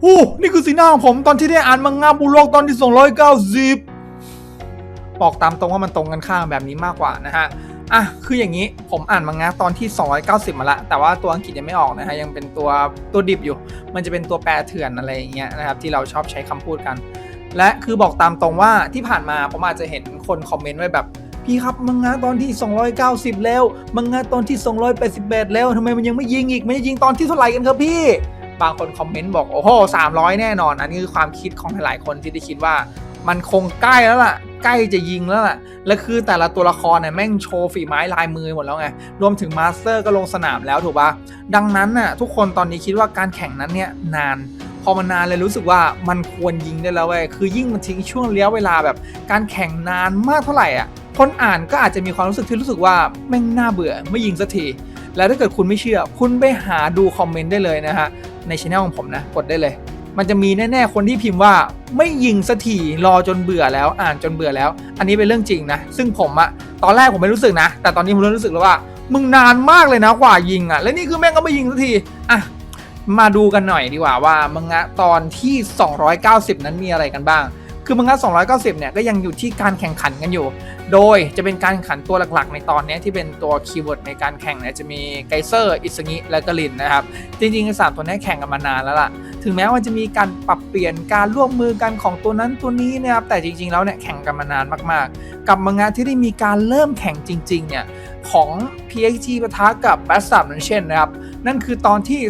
โอ้นี่คือสีหน้าของผมตอนที่ได้อ่านมังงะบุโลกตอนที่ 290 บอกตามตรงว่ามันตรงกันข้ามแบบนี้มากกว่านะฮะ อะ คืออย่างนี้ผมอ่านมังงะตอนที่ 290 มาละ แต่ว่าตัวอังกฤษยังไม่ออกนะฮะ ยังเป็นตัวตัวดิบอยู่ มันจะเป็นตัวแปลเถื่อนอะไรอย่างเงี้ยนะครับ ที่เราชอบใช้คำพูดกัน และคือบอกตามตรงว่าที่ผ่านมาผมอาจจะเห็นคนคอมเมนต์ไว้แบบพี่ครับมังงะตอนที่ 290 แล้ว มังงะตอนที่ 281 แล้วทำไมมันยังไม่ยิงอีก มันจะยิงตอนที่เท่าไหร่กันครับพี่ บางคนคอมเมนต์บอกโอ้โห300แน่นอนอันนี้คือความคิดของหลายๆคนที่ได้คิดว่า มันคงใกล้แล้วล่ะใกล้จะยิงแล้วล่ะ และคือแต่ละตัวละครเนี่ยแม่งโชว์ฝีไม้ลายมือหมดแล้วไง รวมถึงมาสเตอร์ก็ลงสนามแล้วถูกปะดังนั้นน่ะทุกคนตอนนี้คิดว่าการแข่งนั้นเนี่ยนาน พอมันนานเลยรู้สึกว่ามันควรยิงได้แล้วเว้ย คือยิ่งมันทิ้งช่วงระยะเวลาแบบ การแข่งนานมากเท่าไหร่อะ คนอ่านก็อาจจะมีความรู้สึกที่รู้สึกว่าแม่งน่าเบื่อไม่ยิงสักที แล้วถ้าเกิดคุณไม่เชื่อ คุณไปหาดูคอมเมนต์ได้เลยนะฮะ ในช anel ของผมนะ กดได้เลย มันจะมีแน่ ๆ คนที่พิมพ์ว่าไม่ยิงสักทีรอจนเบื่อแล้วอ่านจนเบื่อแล้ว อันนี้เป็นเรื่องจริงนะ ซึ่งผมอะตอนแรกผมไม่รู้สึกนะ แต่ตอนนี้ผมเริ่มรู้สึกแล้วว่า มึงนานมากเลยนะกว่ายิงอะและนี่คือแม่งก็ไม่ยิงสักทีอะมาดูกันหน่อยดีกว่าว่ามังงะตอนที่ 290 นั้นมีอะไรกันบ้าง คือมังงะ290 เนี่ยก็ยังอยู่ที่การแข่งขันกันอยู่ โดยจะเป็นการแข่งขันตัวหลักๆ ในตอนนี้ที่เป็นตัวคีย์เวิร์ดในการแข่งเนี่ยจะมีไกเซอร์อิสงิและกลินนะครับ จริงๆสามตัวนี้แข่งกันมานานแล้วล่ะ ถึงแม้ว่าจะมีการปรับเปลี่ยนการร่วมมือกันของตัวนั้นตัวนี้นะครับแต่จริงๆแล้วเนี่ยแข่งกันมานานมากๆ กับมังงะที่ได้มีการเริ่มแข่งจริงๆเนี่ยของ PXG ปะทะกับ b a s s a นั่นเช่นนะครับ นั่นคือตอนที่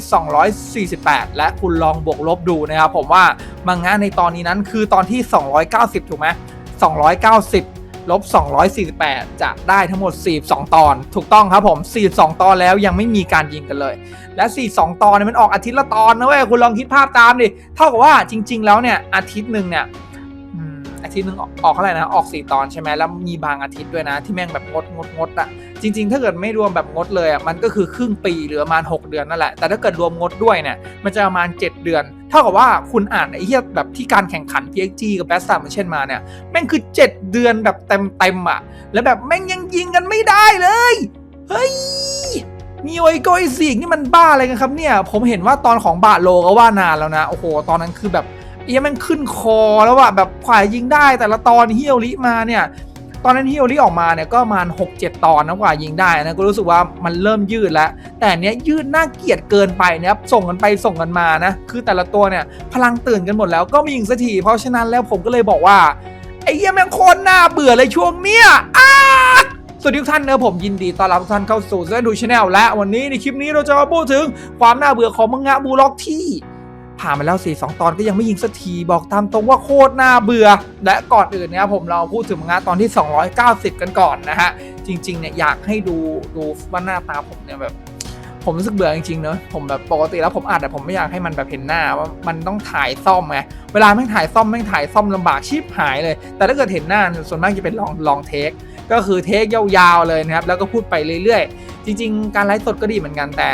248 และคุณลองบวกลบดูนะครับ ผมว่ามังงะในตอนนี้นั้นคือตอนที่ 290 ถูกไหม290 ลบ 248 จะได้ทั้งหมด 42 ตอน ถูกต้องครับผม 42 ตอนแล้วยังไม่มีการยิงกันเลย และ 42 ตอนเนี่ยมันออกอาทิตย์ละตอนนะเว้ยคุณลองคิดภาพตามดิ เท่ากับว่าจริง ๆ แล้วเนี่ยอาทิตย์หนึ่งเนี่ย อาทิตย์หนึ่งออกออกเท่าไหร่นะออก 4 ตอนใช่ไหมแล้วมีบางอาทิตย์ด้วยนะ ที่แม่งแบบงดงดงดอะจริง ๆ ถ้าเกิดไม่รวมแบบงดเลยอะมันก็คือครึ่งปีหรือประมาณ 6 เดือนนั่นแหละ แต่ถ้าเกิดรวมงดด้วยเนี่ยมันจะประมาณ 7 เดือน เท่ากับว่าคุณอ่านไอ้เหี้ยแบบที่การแข่งขัน PXG กับ b a s t a r เช่นมาเนี่ยแม่งคือ 7 เดือนแบบเต็มๆอะแล้วแบบแม่งยังยิงกันไม่ได้เลยเฮ้ยมีโอยโกยสิกนี่มันบ้าอะไรกันครับเนี่ย ผมเห็นว่าตอนของบาโลก็ว่านานแล้วนะ โอ้โห ตอนนั้นคือแบบ เอี้ยแมันขึ้นคอแล้วอะแบบขวายยิงได้แต่ละตอนเฮิโอริมาเนี่ย ตอนนั้นเฮิโอริออกมาเนี่ยก็ประมาณ6-7ตอนนะกว่ายิงได้นะก็รู้สึกว่ามันเริ่มยืดแล้ว แต่เนี้ยยืดน่าเกลียดเกินไปนะครับส่งกันไปส่งกันมานะคือแต่ละตัวเนี่ยพลังตื่นกันหมดแล้วก็ม่ยิงสักทีเพราะฉะนั้นแล้วผมก็เลยบอกว่าไอ้เหี้ยแม่งโคตรน่าเบื่อเลยช่วงเนี้ยอ้าสวัสดีทุกท่านเนะผมยินดีต้อนรับทุกท่านเข้าสู่เซนดูชาแนลและวันนี้ในคลิปนี้เราจะมาพูดถึงความน่าเบื่อของมังงะบูล็อกที่ ผ่านมาแล้ว 4 2 ตอนก็ยังไม่ยิงสักทีบอกตามตรงว่าโคตรน่าเบื่อ และก่อนอื่นนะครับผมเราพูดถึงมังงะตอนที่ 290 กันก่อนนะฮะ จริงๆเนี่ยอยากให้ดูดูว่าหน้าตาผมเนี่ยแบบผมรู้สึกเบื่อจริงๆเนอะผมแบบปกติแล้วผมอาจแต่ผมไม่อยากให้มันแบบเห็นหน้าว่ามันต้องถ่ายซ่อมไง เวลาแม่งถ่ายซ่อมแม่งถ่ายซ่อมลำบากชิบหายเลย แต่ถ้าเกิดเห็นหน้าส่วนมากจะเป็นลองลองเทค ก็คือเทคยาวๆเลยนะครับ แล้วก็พูดไปเรื่อยๆ จริง ๆ การไลฟ์สดก็ดีเหมือนกันแต่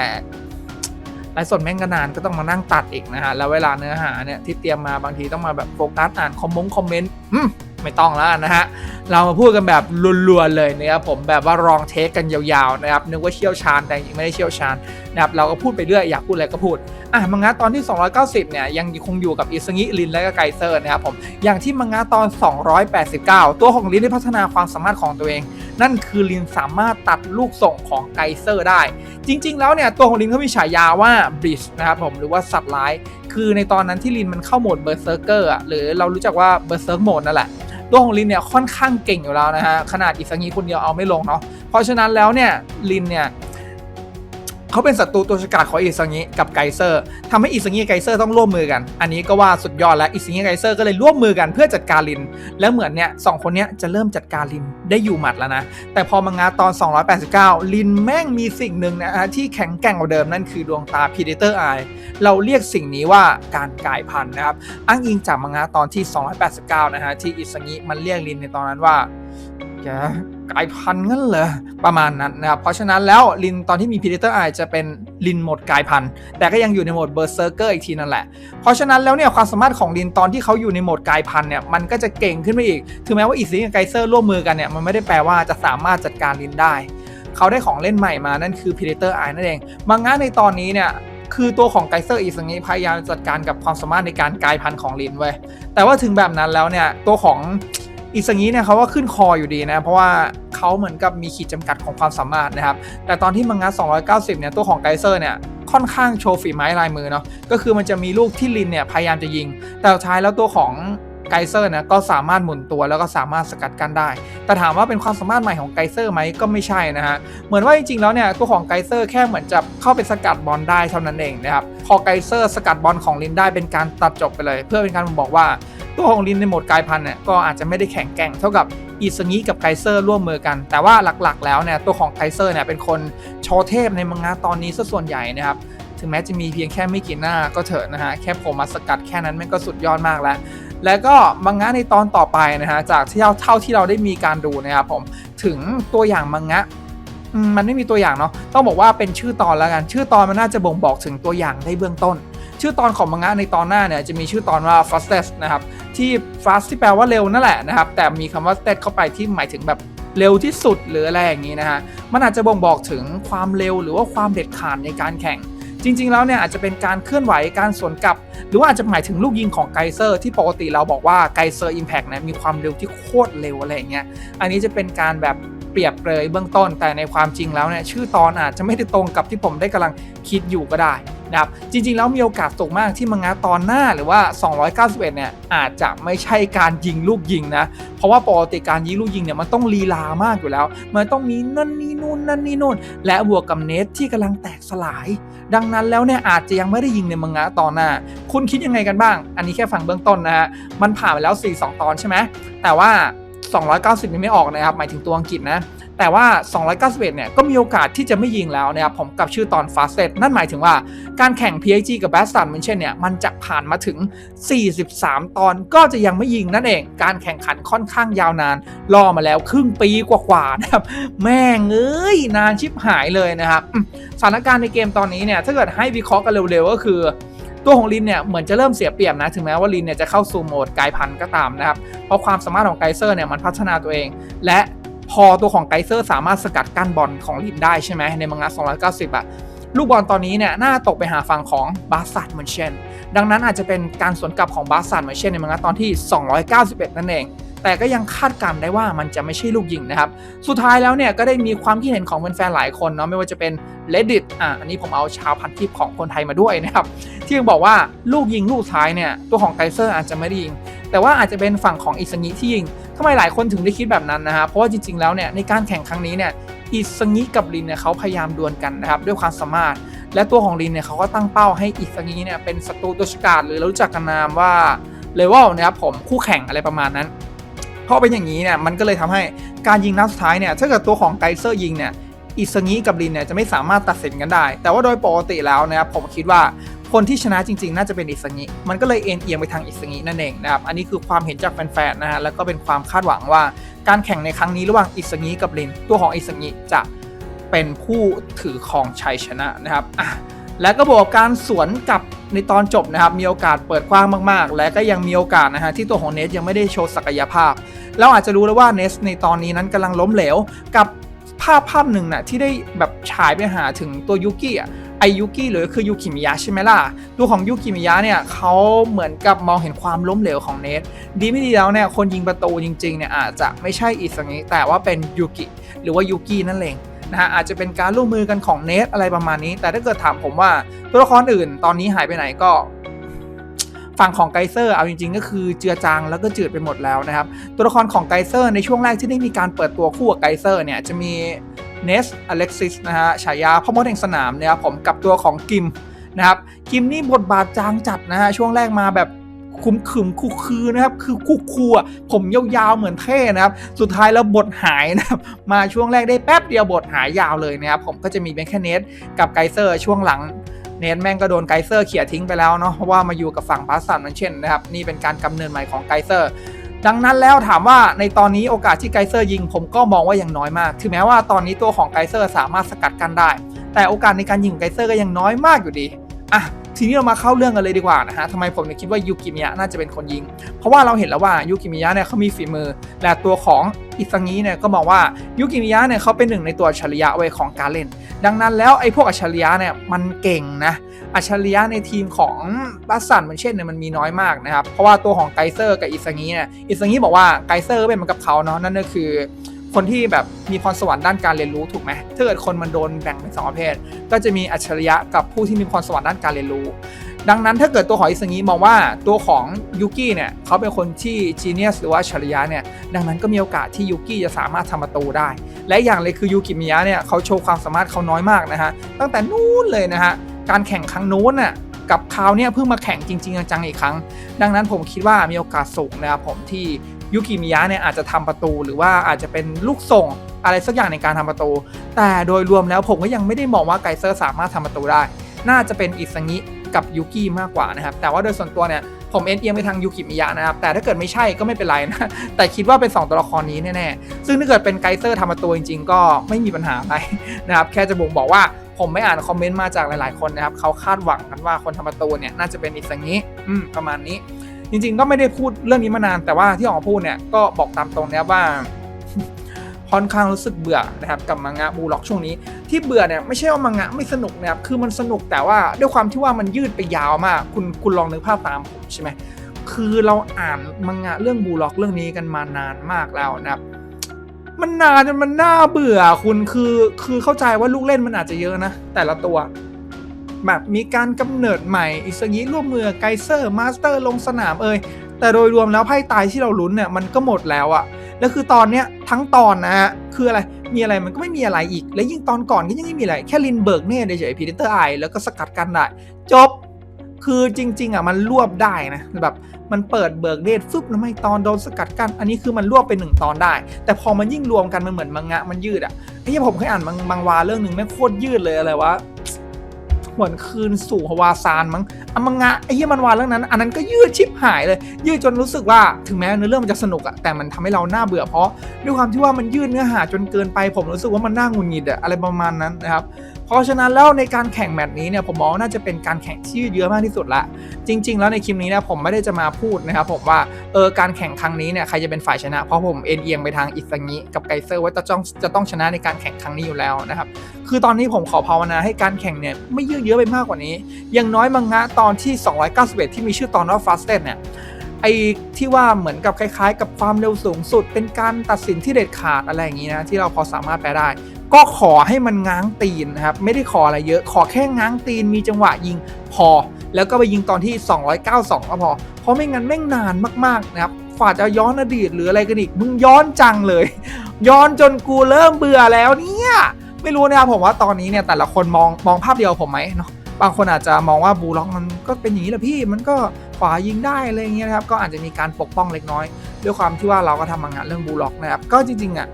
ไลฟ์สดแม่งก็นานก็ต้องมานั่งตัดอีกนะฮะ แล้วเวลาเนื้อหาเนี่ยที่เตรียมมาบางทีต้องมาแบบโฟกัสอ่านคอมมงคอมเมนต์อืมไม่ต้องแล้วนะฮะ เรามาพูดกันแบบรัวๆเลยนะครับผมแบบว่ารองเทคกันยาวๆนะครับนึกว่าเชี่ยวชาญแต่จริงไม่ได้เชี่ยวชาญนะครับเราก็พูดไปเรื่อยอยากพูดอะไรก็พูด อะมังงะตอนที่ 290 เนี่ยยังคงอยู่กับอิสงิลินและก็ไกเซอร์นะครับผมอย่างที่มังงะตอน 289 ตัวของลินได้พัฒนาความสามารถของตัวเอง นั่นคือลินสามารถตัดลูกส่งของไกเซอร์ได้ จริง ๆ แล้วเนี่ยตัวของลินเขามีฉายาว่าบริชนะครับผมหรือว่าสัตว์ร้าย คือในตอนนั้นที่ลินมันเข้าโหมดเบอร์เซอร์เกอร์หรือเรารู้จักว่าเบอร์เซอร์โหมดนั่นแหละตัวของลินเนี่ยค่อนข้างเก่งอยู่แล้วนะฮะขนาดอิสงิคนเดียวเอาไม่ลงเนาะเพราะฉะนั้นแล้วเนี่ยลินเนี่ย เขาเป็นศัตรูตัวฉกาจของอิซังิกับไกเซอร์ทำให้อิซังิกับไกเซอร์ต้องร่วมมือกัน อันนี้ก็ว่าสุดยอดแล้วอิซังิกับไกเซอร์ก็เลยร่วมมือกันเพื่อจัดการลิน แล้วเหมือนเนี่ยสองคนเนี้ยจะเริ่มจัดการลินได้อยู่หมัดแล้วนะ แต่พอมางาตอน 289 ลินแม่งมีสิ่งหนึ่งนะฮะที่แข็งแกร่งกว่าเดิมนั่นคือดวงตา Predator Eye เราเรียกสิ่งนี้ว่าการกลายพันธุ์นะครับ อ้างอิงจากมังงะตอนที่ 289 นะฮะที่อิซังิมันเรียกลินในตอนนั้นว่า แกกลายพันธุ์งั้นเหรอประมาณนั้นนะครับ เพราะฉะนั้นแล้วลินตอนที่มี Predator Eye จะเป็นลินโหมดกลายพันธุ์ แต่ก็ยังอยู่ในโหมด Berserker อีกทีนั่นแหละ เพราะฉะนั้นแล้วเนี่ยความสามารถของลินตอนที่เขาอยู่ในโหมดกลายพันธุ์เนี่ยมันก็จะเก่งขึ้นไปอีก ถึงแม้ว่าอีซิงกับไกเซอร์ร่วมมือกันเนี่ยมันไม่ได้แปลว่าจะสามารถจัดการลินได้ เขาได้ของเล่นใหม่มานั่นคือ Predator Eye นั่นเองมังงะในตอนนี้เนี่ยคือตัวของไกเซอร์อิสงิพยายามจัดการกับความสามารถในการกลายพันธุ์ของลินเว้แต่ว่าถึงแบบนั้นแล้วเนี่ยตัวของ อิสงิเนี่ยเขาก็ขึ้นคออยู่ดีนะ เพราะว่าเขาเหมือนกับมีขีดจำกัดของความสามารถนะครับ แต่ตอนที่มังงะ290 เนี่ย ตัวของไกเซอร์เนี่ย ค่อนข้างโชว์ฝีไม้ลายมือเนาะ ก็คือมันจะมีลูกที่ลินเนี่ยพยายามจะยิง แต่ท้ายแล้วตัวของไกเซอร์นะก็สามารถหมุนตัวแล้วก็สามารถสกัดกั้นได้ แต่ถามว่าเป็นความสามารถใหม่ของไกเซอร์ไหมก็ไม่ใช่นะฮะ เหมือนว่าจริงๆแล้วเนี่ยตัวของไกเซอร์แค่เหมือนจะเข้าไปสกัดบอลได้เท่านั้นเองนะครับ พอไกเซอร์สกัดบอลของลินได้เป็นการตัดจบไปเลย เพื่อเป็นการบอกว่า ตัวของลินในโหมดกายพันธุ์เนี่ยก็อาจจะไม่ได้แข็งแกร่งเท่ากับอิสงิกับไกเซอร์ร่วมมือกัน แต่ว่าหลักๆ แล้วเนี่ยตัวของไกเซอร์เนี่ยเป็นคนโชว์เทพในมังงะตอนนี้ซะส่วนใหญ่นะครับถึงแม้จะมีเพียงแค่ไม่กี่หน้าก็เถอะนะฮะแค่ผมมาสกัดแค่นั้นแม่งก็สุดยอดมากแล้ว แล้วก็มังงะในตอนต่อไปนะฮะจากที่เราเท่าที่เราได้มีการดูนะครับผมถึงตัวอย่างมังงะมมันไม่มีตัวอย่างเนาะต้องบอกว่าเป็นชื่อตอนแล้วกัน ชื่อตอนมันน่าจะบ่งบอกถึงตัวอย่างได้เบื้องต้น ชื่อตอนของมังงะในตอนหน้าเนี่ยจะมีชื่อตอนว่า fastest นะครับที่ fast ที่แปลว่าเร็วนั่นแหละนะครับแต่มีคำว่า stet เข้าไปที่หมายถึงแบบเร็วที่สุดหรืออะไรอย่างนี้นะฮะมันอาจจะบ่งบอกถึงความเร็วหรือว่าความเด็ดขาดในการแข่ง จริง ๆ แล้วเนี่ยอาจจะเป็นการเคลื่อนไหวการสวนกลับ หรือว่าอาจจะหมายถึงลูกยิงของไกเซอร์ที่ปกติเราบอกว่าไกเซอร์อิมแพกนะมีความเร็วที่โคตรเร็วอะไรอย่างเงี้ยอันนี้จะเป็นการแบบ เปรียบเลยเบื้องต้น แต่ในความจริงแล้วเนี่ยชื่อตอนอาจจะไม่ได้ตรงกับที่ผมได้กำลังคิดอยู่ก็ได้นะครับจริงๆ แล้วมีโอกาสสูงมากที่มังงะตอนหน้าหรือว่า 291 เนี่ยอาจจะไม่ใช่การยิงลูกยิงนะ เพราะว่าปกติการยิงลูกยิงเนี่ยมันต้องลีลามากอยู่แล้ว มันต้องมีนั่นนี่นู่นนั่นนี่นู่น และบวกกับเนสที่กำลังแตกสลาย ดังนั้นแล้วเนี่ยอาจจะยังไม่ได้ยิงในมังงะตอนหน้า คุณคิดยังไงกันบ้าง อันนี้แค่ฟังเบื้องต้นนะฮะมันผ่านไปแล้ว 4 2 ตอนใช่ไหมแต่ว่า 290ยังไม่ออกนะครับหมายถึงตัวอังกฤษนะแต่ว่า 291 เนี่ยก็มีโอกาสที่จะไม่ยิงแล้วนะครับผมกับชื่อตอน Fast นั่นหมายถึงว่าการแข่ง PIG กับ b a s t a n มันเช่นเนี่ยมันจะผ่านมาถึง 43 ตอนก็จะยังไม่ยิงนั่นเอง การแข่งขันค่อนข้างยาวนานรอมาแล้วครึ่งปีกว่าๆนะครับแม่งเอ้ยนานชิบหายเลยนะครับสถานการณ์ในเกมตอนนี้เนี่ยถ้าเกิดให้วิเคราะห์กันเร็วๆก็คือ ตัวของลินเนี่ยเหมือนจะเริ่มเสียเปรียบนะถึงแม้ว่าลินเนี่ยจะเข้าสู่โหมดกลายพันธุ์ก็ตามนะครับเพราะความสามารถของไกเซอร์เนี่ยมันพัฒนาตัวเอง และพอตัวของไกเซอร์สามารถสกัดกั้นบอลของลินได้ใช่ไหมในมังงะ290อะลูกบอลตอนนี้เนี่ยน่าตกไปหาฝั่งของบาสซัตเหมือนเช่น ดังนั้นอาจจะเป็นการสวนกลับของบาสซัตเหมือนเช่นในมังงะตอนที่ 291 นั่นเอง แต่ก็ยังคาดการได้ว่ามันจะไม่ใช่ลูกยิงนะครับ สุดท้ายแล้วเนี่ยก็ได้มีความคิดเห็นของแฟนๆหลายคนเนาะไม่ว่าจะเป็น reddit อะอันนี้ผมเอาชาวพันทิปของคนไทยมาด้วยนะครับที่ยังบอกว่าลูกยิงลูกท้ายเนี่ยตัวของไกเซอร์อาจจะไม่ได้ยิง แต่ว่าอาจจะเป็นฝั่งของอิสงิที่ยิงทำไมหลายคนถึงได้คิดแบบนั้นนะฮะเพราะว่าจริงๆแล้วเนี่ยในการแข่งครั้งนี้เนี่ยอิสงิกับลินเนี่ยเขาพยายามดวลกันนะครับด้วยความสามารถ และตัวของลินเนี่ยเขาก็ตั้งเป้าให้อิสงิเนี่ยเป็นศัตรูตัวฉกาจหรือเรารู้จักกันนามว่าเลเวลนะครับผมคู่แข่งอะไรประมาณนั้น พราะเป็นอย่างนี้เนี่ยมันก็เลยทำให้การยิงนัดสุดท้ายเนี่ยถ้าเกิดตัวของไกเซอร์ยิงเนี่ยอิสงิกับลินเนี่ยจะไม่สามารถตัดสินกันได้ แต่ว่าโดยปกติแล้วนะครับผมคิดว่าคนที่ชนะจริงๆ น่าจะเป็นอิสงิมันก็เลยเอ็นเอียงไปทางอิสงินั่นเองนะครับ อันนี้คือความเห็นจากแฟนๆนะฮะ แล้วก็เป็นความคาดหวังว่าการแข่งในครั้งนี้ระหว่างอิสงิกับลิน ตัวของอิสงิจะเป็นผู้ถือครองชัยชนะนะครับและก็บอกการสวนกลับในตอนจบนะครับ มีโอกาสเปิดกว้างมากๆ และก็ยังมีโอกาสนะฮะที่ตัวของเนสยังไม่ได้โชว์ศักยภาพ เราอาจจะรู้แล้วว่าเนสในตอนนี้นั้นกำลังล้มเหลวกับภาพภาพหนึ่งนะที่ได้แบบฉายไปหาถึงตัวยุกิอะไอยุกิหรือคือยูกิมิยะใช่ไหมล่ะตัวของยูกิมิยะเนี่ยเขาเหมือนกับมองเห็นความล้มเหลวของเนสดีไม่ดีแล้วเนี่ยคนยิงประตูจริงๆเนี่ยอาจจะไม่ใช่อิสังิแต่ว่าเป็นยูกิหรือว่ายูกินั่นเองนะฮะอาจจะเป็นการร่วมมือกันของเนสอะไรประมาณนี้ แต่ถ้าเกิดถามผมว่าตัวละครอื่นตอนนี้หายไปไหนก็ ฝั่งของไกเซอร์เอาจริงๆ ก็คือเจือจางแล้วก็จืดไปหมดแล้วนะครับ ตัวละครของไกเซอร์ในช่วงแรกที่ได้มีการเปิดตัวคู่กับไกเซอร์เนี่ยจะมีเนสอเล็กซิสนะฮะฉายาพ่อมดแห่งสนามนี่ยครับผมกับตัวของกิมนะครับกิมนี่บทบาทจางจัดนะฮะช่วงแรกมาแบบคุมขึมคุกคือนะครับคือคุกคูอะผมยาวๆเหมือนเท่นะครับ สุดท้ายแล้วบทหายนะครับมาช่วงแรกได้แป๊บเดียวบทหายยาวเลยนะครับผมก็จะมีเป็นแค่เนสกับไกเซอร์ช่วงหลัง เนสแม่งก็โดนไกเซอร์เขี่ยทิ้งไปแล้วเนาะเพราะว่ามาอยู่กับฝั่งพาสซันมันเช่นนะครับนี่เป็นการกำเนิดใหม่ของไกเซอร์ดังนั้นแล้วถามว่าในตอนนี้โอกาสที่ไกเซอร์ยิงผมก็มองว่ายังน้อยมาก ถึงแม้ว่าตอนนี้ตัวของไกเซอร์สามารถสกัดกันได้ แต่โอกาสในการยิงของไกเซอร์ก็ยังน้อยมากอยู่ดีอะทีนี้เรามาเข้าเรื่องกันเลยดีกว่านะฮะทำไมผมถึงคิดว่ายูกิมิยะน่าจะเป็นคนยิง เพราะว่าเราเห็นแล้วว่ายูกิมิยะเนี่ยเขามีฝีมือ และตัวของอิซังิเนี่ยก็มองว่ายูกิมิยะเนี่ยเขาเป็นหนึ่งในตัวฉริยะเวของการเล่น ดังนั้นแล้วไอ้พวกอัจฉริยะเนี่ยมันเก่งนะอัจฉริยะในทีมของบัสสันมันเช่นเนี่ยมันมีน้อยมากนะครับเพราะว่าตัวของไกเซอร์กับอิซางิเนี่ยอิซางิบอกว่าไกเซอร์ก็เป็นเหมือนกับเขาเนาะนั่นก็คือ คนที่แบบมีพรสวรรค์ด้านการเรียนรู้ถูกไหมถ้าเกิดคนมันโดนแบ่งเป็นสองประเภท ก็จะมีอัจฉริยะกับผู้ที่มีพรสวรรค์ด้านการเรียนรู้ ดังนั้นถ้าเกิดตัวของอิสงิมองว่าตัวของยูกิเนี่ยเขาเป็นคนที่จีเนียสหรือว่าฉริยะเนี่ยดังนั้นก็มีโอกาสที่ยูกิจะสามารถทำประตูได้ และอย่างเลยคือยูกิมิยะเนี่ยเขาโชว์ความสามารถเขาน้อยมากนะฮะตั้งแต่นู้นเลยนะฮะการแข่งครั้งนู้นน่ะกับคราวเนี้ยเพิ่งมาแข่งจริง ๆ จังๆอีกครั้ง ดังนั้นผมคิดว่ามีโอกาสสูงนะครับผมที่ยูกิมิยะเนี่ยอาจจะทำประตูหรือว่าอาจจะเป็นลูกส่งอะไรสักอย่างในการทำประตู แต่โดยรวมแล้วผมก็ยังไม่ได้มองว่าไกเซอร์สามารถทำประตูได้ น่าจะเป็นอิสงิ กับยูกิมากกว่านะครับแต่ว่าโดยส่วนตัวเนี่ยผมเอ็นเอียงไปทางยูกิมิยะนะครับแต่ถ้าเกิดไม่ใช่ก็ไม่เป็นไรนะแต่คิดว่าเป็น 2 ตัวละครนี้แน่ๆซึ่งถ้าเกิดเป็นไกเซอร์ทำประตูจริง ๆ ก็ไม่มีปัญหาอะไรนะครับแค่จะบ่งบอกว่าผมไม่อ่านคอมเมนต์มาจากหลายๆคนนะครับเขาคาดหวังกันว่าคนทำประตูเนี่ยน่าจะเป็นอิสงิอืมประมาณนี้ จริงๆก็ไม่ได้พูดเรื่องนี้มานานแต่ว่าที่ออกมาพูดเนี่ยก็บอกตามตรงนะครับว่า ค่อนข้างรู้สึกเบื่อนะครับกับมังงะบูล็อกช่วงนี้ ที่เบื่อเนี่ยไม่ใช่ว่ามังงะไม่สนุกนะครับคือมันสนุกแต่ว่าด้วยความที่ว่ามันยืดไปยาวมาก คุณคุณลองนึกภาพตามผมใช่ไหมคือเราอ่านมังงะเรื่องบูล็อกเรื่องนี้กันมานานมากแล้วนะครับมันนานจนมันน่าเบื่อคุณคือคือเข้าใจว่าลูกเล่นมันอาจจะเยอะนะ แต่ละตัว แบบมีการกำเนิดใหม่ อิสงิร่วมมือไกเซอร์มาสเตอร์ลงสนามเอ่ยแต่โดยรวมแล้วไพ่ตายที่เราลุ้นเนี่ยมันก็หมดแล้วอะ แล้วคือตอนเนี้ยทั้งตอนนะฮะคืออะไรมีอะไรมันก็ไม่มีอะไรอีก และยิ่งตอนก่อนก็ยังไม่มีอะไร แค่ลินเบิร์กเนี่ยเฉยๆพีเตอร์ไอแล้วก็สกัดกันได้ จบคือจริง ๆอะมันรวบได้นะแบบมันเปิดเบิกเนตฟึบแล้วไม่ตอนโดนสกัดกันอันนี้คือมันรวบเป็นหนึ่งตอนได้ แต่พอมันยิ่งรวมกันมันเหมือนมังงะมันยืดอะไอ้ที่ผมเคยอ่านมังมังวาเรื่องหนึ่งแม่งโคตรยืดเลยอะไรวะ หมือนคืนสู่ฮวาซานมั้งอมังงะไอ้ที่มันวานเรื่องนั้น อันนั้นก็ยืดชิบหายเลย ยืดจนรู้สึกว่าถึงแม้เนื้อเรื่องมันจะสนุกอะแต่มันทำให้เราหน้าเบื่อเพราะด้วยความที่ว่ามันยืดเนื้อหาจนเกินไป ผมรู้สึกว่ามันน่าหงุดหงิดอะอะไรประมาณนั้นนะครับเพราะฉะนั้นแล้วในการแข่งแมตช์นี้เนี่ยผมมองว่าน่าจะเป็นการแข่งที่ยืดเยื้อมากที่สุดละ จริง ๆ แล้วในคลิปนี้เนี่ยผมไม่ได้จะมาพูดนะครับผมว่าเออการแข่งครั้งนี้เนี่ยใครจะเป็นฝ่ายชนะ เพราะผมเอ็นเอียงไปทางอิสงิกับไกเซอร์ว่าจะต้องจะต้องชนะในการแข่งครั้งนี้อยู่แล้วนะครับคือตอนนี้ผมขอภาวนาให้การแข่งเนี่ยไม่ยืดเยื้อไปมากกว่านี้ย่างน้อยมังงะตอนที่ 291 ที่มีชื่อตอนว่า Fastest เนี่ย ไอ้ที่ว่าเหมือนกับคล้ายๆ กับความเร็วสูงสุด เป็นการตัดสินที่เด็ดขาดอะไรอย่างนี้นะที่เราพอสามารถแปลได้ ก็ขอให้มันง้างตีนนะครับไม่ได้ขออะไรเยอะ ขอแค่ง้างตีนมีจังหวะยิงพอ แล้วก็ไปยิงตอนที่ 292 ก็พอ เพราะไม่งั้นแม่งนานมากๆนะครับฝ่าจะย้อนอดีตหรืออะไรกันอีกมึงย้อนจังเลย ย้อนจนกูเริ่มเบื่อแล้วเนี่ยไม่รู้นะครับผมว่าตอนนี้เนี่ยแต่ละคนมองมองภาพเดียวผมไหมเนาะบางคนอาจจะมองว่าบูล็อกมันก็เป็นอย่างนี้แหละพี่มันก็ายิงได้อะไรอย่างเงี้ยนะครับก็อาจจะมีการปกป้องเล็กน้อย ด้วยความที่ว่าเราก็ทำมางานเรื่องบูล็อกนะครับก็จริงๆอะ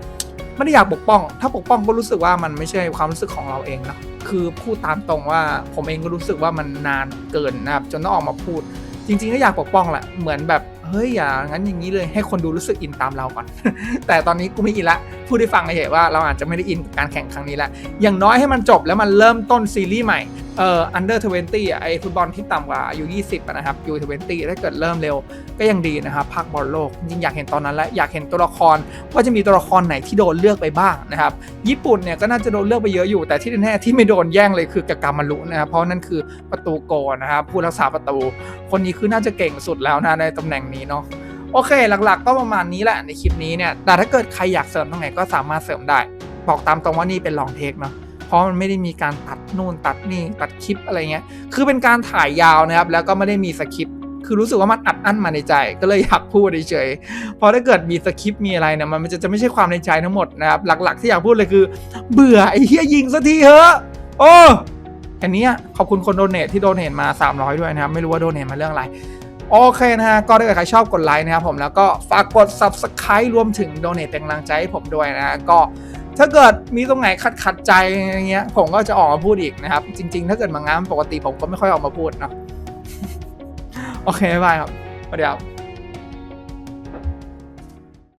ไม่ได้อยากปกป้อง ถ้าปกป้องก็รู้สึกว่ามันไม่ใช่ความรู้สึกของเราเองเนาะคือพูดตามตรงว่าผมเองก็รู้สึกว่ามันนานเกินนะครับจนต้องออกมาพูด จริงๆก็อยากปกป้องแหละเหมือนแบบเฮ้ยอย่างั้นอย่างนี้เลยให้คนดูรู้สึกอินตามเราก่อน แต่ตอนนี้กูไม่อินละพูดให้ฟังเฉยๆว่าเราอาจจะไม่ได้อินกับการแข่งครั้งนี้ละอย่างน้อยให้มันจบแล้วมันเริ่มต้นซีรีส์ใหม่เอ่อ under 20อะไอฟุตบอลที่ต่ำกว่าอายุ 20นะครับ U 20ถ้าเกิดเริ่มเร็วก็ยังดีนะครับภาคบอลโลกจริงอยากเห็นตอนนั้นและอยากเห็นตัวละครว่าจะมีตัวละครไหนที่โดนเลือกไปบ้างนะครับญี่ปุ่นเนี่ยก็น่าจะโดนเลือกไปเยอะอยู่แต่ที่แน่ที่ไม่โดนแย่งเลยคือกากามารุนะครับเพราะนั่นคือประตูโกนะครับผู้รักษาประตู คนนี้คือน่าจะเก่งสุดแล้วนะในตำแหน่งนี้เนาะโอเค หลักๆ ก็ประมาณนี้แหละในคลิปนี้เนี่ยแต่ถ้าเกิดใครอยากเสริมตรงไหนก็สามารถเสริมได้ บอกตามตรงว่านี่เป็นลองเทคเนาะ ราะมันไม่ได้มีการตัดนู่นตัดนี่ตัดคลิปอะไรเงี้ย คือเป็นการถ่ายยาวนะครับ แล้วก็ไม่ได้มีสคริปต์ คือรู้สึกว่ามันอัดอั้นมาในใจ ก็เลยอยากพูดเฉยๆเพราะถ้าเกิดมีสคริปต์มีอะไรเนี่ยมันจะจะไม่ใช่ความในใจทั้งหมดนะครับ หลักๆ ที่อยากพูดเลยคือ เบื่อไอ้เฮียยิงสักทีเถอะ โอ้แค่นี้ขอบคุณคนโดเนทที่โดเนทมา 300 ด้วยนะครับ ไม่รู้ว่าโดเนทมาเรื่องอะไรโอเคนะฮะ ก็ถ้าเกิดใครชอบกดไลค์นะครับผมแล้วก็ฝากกด subscribe รวมถึงโดเนทเป็นกำลังใจให้ผมด้วยนะก็ ถ้าเกิดมีตรงไหนขัดขัดใจอะไรเงี้ย ผมก็จะออกมาพูดอีกนะครับ จริง ๆ ถ้าเกิดมางานปกติผมก็ไม่ค่อยออกมาพูดเนาะโอเคบายบายครับสวัสดีครับ